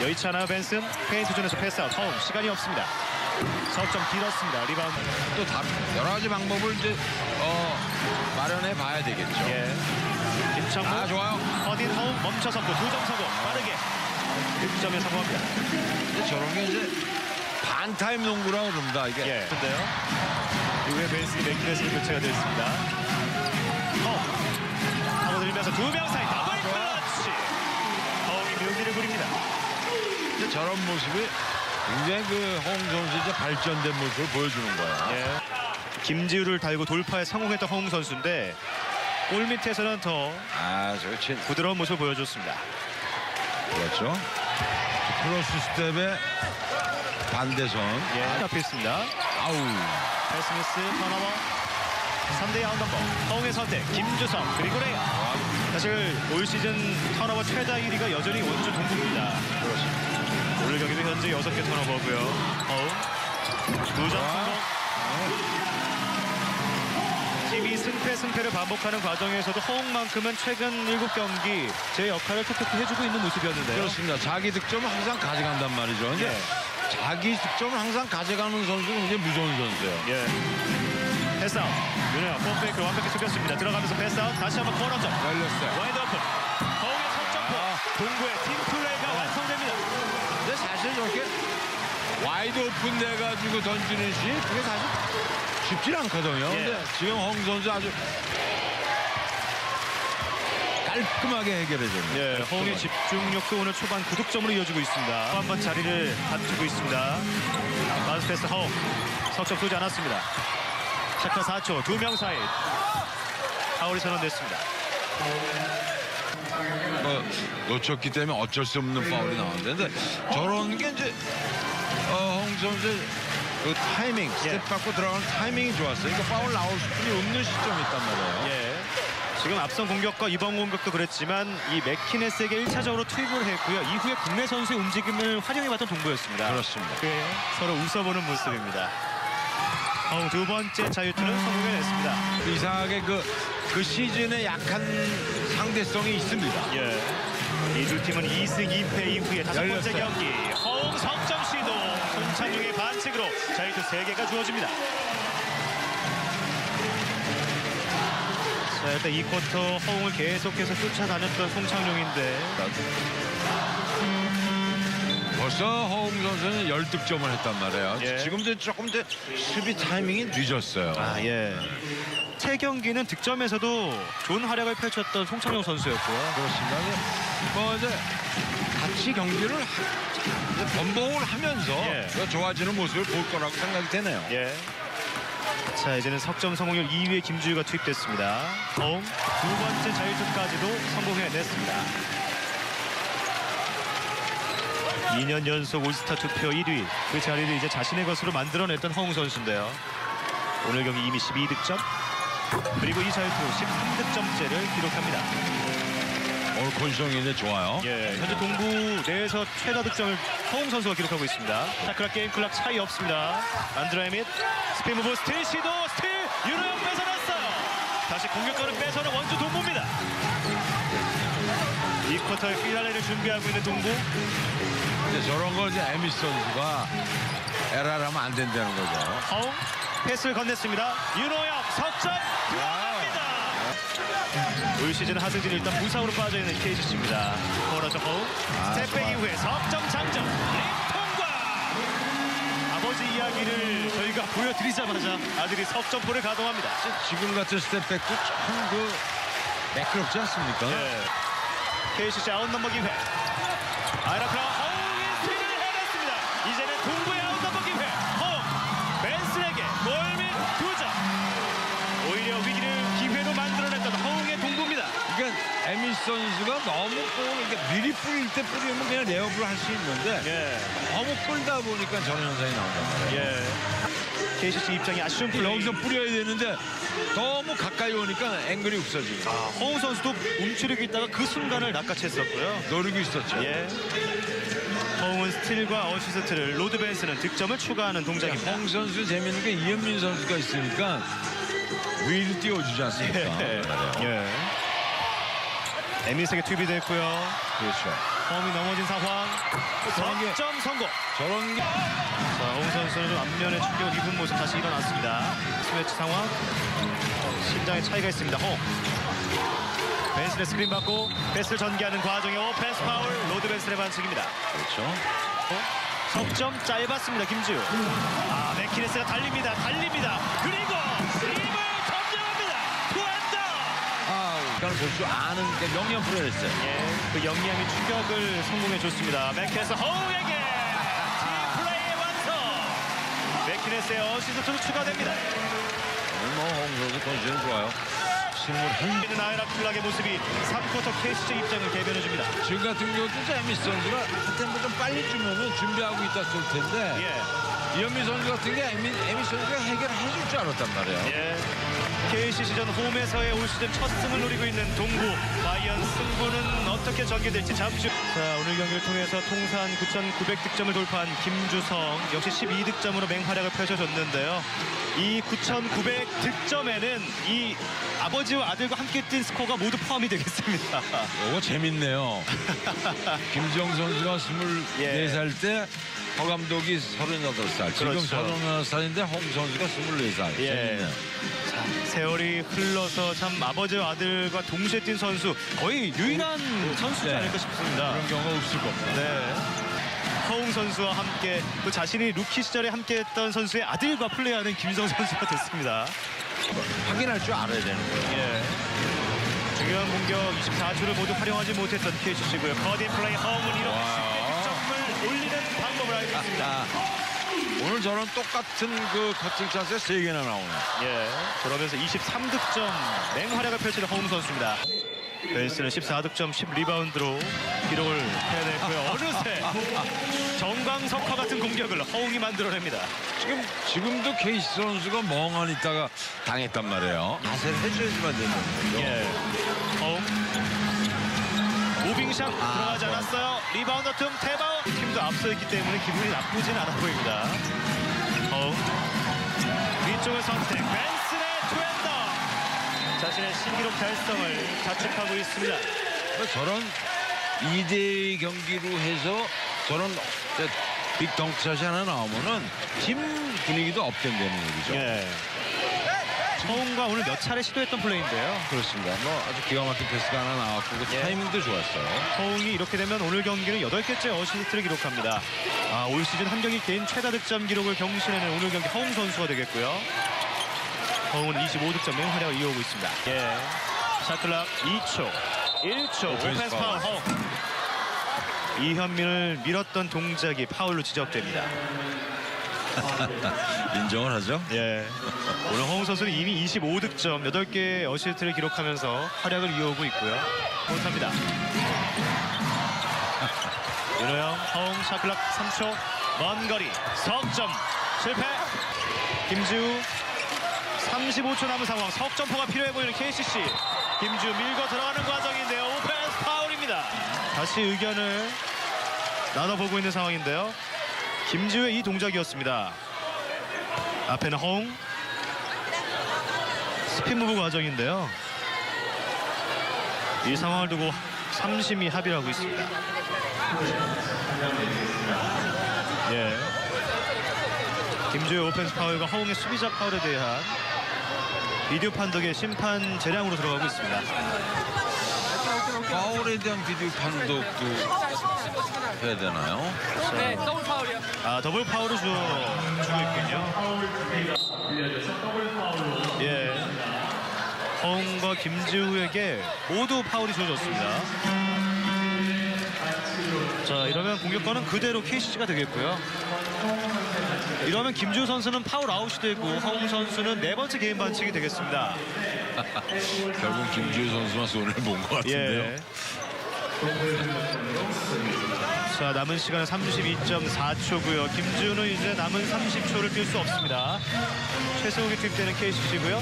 여의치 않아요 벤슨 페인트 존에서 패스아웃. 허웅 시간이 없습니다. 석점 길었습니다. 리바운드. 또 다, 여러 가지 방법을 이제 어, 마련해 봐야 되겠죠. 예. 김창모. 아 좋아요. 허딘 허웅 멈춰섰고 두점 성공 빠르게. 득점에 성공합니다. 근데 저런 게 이제 반타임 농구라고 그럽니다. 이게. 예. 근데요. 이후에 벤슨이 맥키넷으로 교체가 됐습니다. 허웅. 파고들면서 두 명 사이 더블 클러치. 허웅이 묘기를 부립니다 이제 저런 모습이 굉장히 그홍 선수 이제 발전된 모습을 보여주는 거예요. 예. 김지우를 달고 돌파에 성공했던 허웅 선수인데 골 밑에서는 더 아, 저 친, 부드러운 모습을 보여줬습니다. 그렇죠. 크로스 스텝의 반대선. 예. 잡혀 있습니다. 아우. 패스미스 턴오버 3대 아웃 넘버 허웅의 선택 김주성 그리고 레이어 사실 올 시즌 턴오버 최다 1위가 여전히 원주 동부입니다. 그렇습니다. 오늘 경기도 현재 6개 턴오버고요. 허웅 두점 성공. 팀이 승패 승패를 반복하는 과정에서도 허웅만큼은 최근 7경기 제 역할을 톡톡히 해주고 있는 모습이었는데요. 그렇습니다. 자기 득점을 항상 가져간단 말이죠. 근데 예. 자기 득점을 항상 가져가는 선수는 굉장히 무서운 선수예요. 예. 패스아웃. 윤호영 폼페이크를 완벽히 속였습니다. 들어가면서 패스아웃. 다시 한번 코너점. 열렸어요. 와이드 오픈. 허웅의 첫 점프. 아. 동구의 팀 플레이가 완성됩니다. 근데 사실 저렇게 와이드 오픈 돼가지고 던지는 시 그게 사실 쉽지 않거든요. 예. 근데 지금 홍 선수 아주 깔끔하게 해결해줬네요. 예, 깔끔하게. 집중력도 오늘 초반 9득점으로 이어지고 있습니다. 또 한 번 자리를 다투고 있습니다. 마운스 패스 허웅. 석점 쏘지 않았습니다. 체크 4초. 두 명 사이. 파울이 선언됐습니다. 어, 놓쳤기 때문에 어쩔 수 없는 파울이 나왔는데 저런 게 이제 어, 홍 선수의 그 타이밍 스텝 받고 들어가는 타이밍이 좋았어요. 그러니까 파울 나올 수뿐이 없는 시점이 있단 말이에요. 예. 지금 앞선 공격과 이번 공격도 그랬지만 이 맥키네스에게 1차적으로 투입을 했고요. 이후에 국내 선수의 움직임을 활용해봤던 동부였습니다. 그렇습니다. 예, 서로 웃어보는 모습입니다. 허웅 두 번째 자유투는 성공해냈습니다. 이상하게 그, 그 시즌에 약한 상대성이 있습니다. 예. 이두 팀은 2승 2패 이후에 다섯 번째 열렸어요. 경기 허웅 석점 시도 손창용의 반칙으로 자유투 3개가 주어집니다. 자 일단 이 쿼터 허웅을 계속해서 쫓아다녔던 송창용인데 벌써 허웅 선수는 10득점을 했단 말이에요. 예. 지금도 조금 더 수비 타이밍이 늦었어요. 아 예. 새 경기는 득점에서도 좋은 활약을 펼쳤던 송창용 선수였고요. 그렇습니다. 이제 뭐 이제 같이 경기를 하- 이제 번복을 하면서 예. 더 좋아지는 모습을 볼 거라고 생각이 되네요. 예. 자 이제는 석점 성공률 2위의 김주희가 투입됐습니다. 허웅 두 번째 자유투까지도 성공해냈습니다. 2년 연속 올스타 투표 1위 그 자리를 이제 자신의 것으로 만들어냈던 허웅 선수인데요. 오늘 경기 이미 12득점 그리고 이 자유투로 13득점째를 기록합니다. 오늘 컨디션이 굉장히 좋아요. 예, 현재 동부 내에서 최다 득점을 허웅 선수가 기록하고 있습니다. 타크라 게임 클락 차이 없습니다. 안드라이 및 스피드 무브 스틸 시도 스틸 윤호영 뺏어냈어요. 다시 공격권을 뺏어는 원주 동부입니다. 이 쿼터의 피날레를 준비하고 있는 동부. 근데 저런 걸 이제 에미스 선수가 에라라면 안 된다는 거죠. 허웅 패스를 건넸습니다. 윤호영 석점 들어갑니다. 올 시즌 하승진 일단 부상으로 빠져있는 KCC입니다. 코너저 허웅 아, 스텝백. 이후에 석점 장점 림통과 아버지 이야기를 저희가 보여드리자마자 아들이 석점포를 가동합니다. 지금 같은 스텝백도 참그 매끄럽지 않습니까? 네. KCC 아웃 넘버 기회. 아이라크라 선수가 너무 꼭 이게 미리 뿌릴 때 뿌리면 그냥 레이업을 할 수 있는데 예. 너무 뿌리다 보니까 저런 현상이 나온단 말이에요. 예. KCC 입장이 아쉬운 플레이. 여기서 뿌려야 되는데 너무 가까이 오니까 앵글이 없어지고 아, 허웅 선수도 움츠리고 있다가 그 순간을 낚아챘었고요. 노리고 있었죠. 예. 허웅은 스틸과 어시스트를 로드 벤슨은 득점을 추가하는 동작입니다. 홍 선수 재밌는 게 이현민 선수가 있으니까 위를 띄워주지 않습니까? 예. 예. 에미스에게 투입이 됐고요. 그렇죠. 허웅이 넘어진 상황. 석점 성공. 저런 게 자, 홍 선수는 좀 앞면에 충격을 입은 모습 다시 일어났습니다. 스매치 상황. 심장에 차이가 있습니다. 홍. 벤슨의 스크린 받고 패스를 전개하는 과정에 오펜스 파울 로드 벤슨의 반칙입니다. 그렇죠. 석점 짧았습니다. 김지우. 아, 맥키네스가 달립니다. 달립니다. 그리고 힘을 점령합니다. 투앤더. 아, 이건 볼줄 아는 게 명령 프로였어요. 예, 그 영리함이 추격을 성공해 줬습니다. 맥키네스 호우에게 팀 플레이의 완성. 맥키네스의 어시스트로 추가됩니다. 오늘 뭐홍 선수 컨디션 좋아요. 스물한 있는 아이라 클락의 모습이 3쿼터 캐시적 입장을 개변해 줍니다. 지금 같은 경우도 에미 선수가 한 템포 좀 빨리 주면은 준비하고 있다 쏠 텐데 예, 이현미 선수 같은 게 에미, 에미 선수가 해결해 줄 줄 알았단 말이에요. 예. KCC전 홈에서의 올 시즌 첫 승을 노리고 있는 동구 과연 승부는 어떻게 전개될지 잠시 후. 자 오늘 경기를 통해서 통산 9,900득점을 돌파한 김주성 역시 12득점으로 맹활약을 펼쳐줬는데요 이 9,900득점에는 이 아버지와 아들과 함께 뛴 스코어가 모두 포함이 되겠습니다 이거 재밌네요. 김정 선수가 예. 24살 때 허 감독이 38살, 지금 그렇죠. 31살인데 홍 선수가 24살. 예. 재밌네요. 자, 세월이 흘러서 참 아버지와 아들과 동시에 뛴 선수 거의 유일한 선수지 네. 않을까 싶습니다 그런 경우가 없을 겁니다. 네. 허웅 선수와 함께 또 자신이 루키 시절에 함께했던 선수의 아들과 플레이하는 김성 선수가 됐습니다. 확인할 줄 알아야 되는 거예요. 예. 중요한 공격 24초를 모두 활용하지 못했던 KCC고요. 커딘 플레이 허웅은 이렇게 와. 쉽게 득점을 올리는 방법을 알고 있습니다. 아, 오늘 저런 똑같은 그 커팅 찬스가 세개나 나오네. 예. 그러면서 23득점 맹활약을 펼치는 허웅 선수입니다. 벤슨은 14득점 10리바운드로 기록을 해냈고요. 어느새 정광석화 같은 공격을 허웅이 만들어냅니다. 지금, 지금도 케이스 선수가 멍하니 있다가 당했단 말이에요. 자세를 해줘야지만 되는 거죠. 예. 허웅. 무빙샷 들어가지 좋아. 않았어요. 리바운드 틈 태바 오. 팀도 앞서 있기 때문에 기분이 나쁘진 않아 보입니다. 허웅. 위쪽을 선택. 벤슨의 투엔더. 자신의 신기록 달성을 자축하고 있습니다. 그러니까 저런 2대 경기로 해서 저런 저빅 덩크샷이 하나 나오면은 팀 분위기도 업된다는 얘기죠. 예. 허웅과 오늘 몇 차례 시도했던 플레이인데요. 그렇습니다. 뭐 아주 기가 막힌 패스가 하나 나왔고 그 예. 타이밍도 좋았어요. 허웅이 이렇게 되면 오늘 경기는 8개째 어시스트를 기록합니다. 아, 올 시즌 한 경기 개인 최다 득점 기록을 경신하는 오늘 경기 허웅 선수가 되겠고요. 허웅은 25득점 맹활약을 이어오고 있습니다. 예. 샤클락 2초, 1초, 오펜스 오펜스 파울 허웅. 이현민을 밀었던 동작이 파울로 지적됩니다. 인정을 하죠. 예. 오늘 허웅 선수는 이미 25득점, 8개의 어시스트를 기록하면서 활약을 이어오고 있고요. 못합니다. 윤호영, 허웅, 샤클락 3초, 먼 거리, 석점, 실패. 김지우, 35초 남은 상황, 석점포가 필요해 보이는 KCC. 김지우 밀고 들어가는 과정인데요. 오펜스 파울입니다. 다시 의견을 나눠보고 있는 상황인데요. 김지우의 이 동작이었습니다. 앞에는 허웅 스핀 무브 과정인데요 이 상황을 두고 삼심이 합의를 하고 있습니다 예. 김주의 오펜스 파울과 허웅의 수비자 파울에 대한 비디오 판독의 심판 재량으로 들어가고 있습니다 파울에 대한 비디오 판독도 해야 되나요? 네, 더블 파울이요. 아 더블 파울을 주, 주고 있군요 예. 허웅과 김지우에게 모두 파울이 주어졌습니다 자 이러면 공격권은 그대로 KCC가 되겠고요 이러면 김지우 선수는 파울 아웃이 되고 허웅 선수는 네 번째 개인 반칙이 되겠습니다 결국 김지우 선수만 손을 본 것 같은데요. 예. 자 남은 시간은 32.4초고요. 김지우는 이제 남은 30초를 뛸 수 없습니다. 최승욱이 투입되는 KCC고요.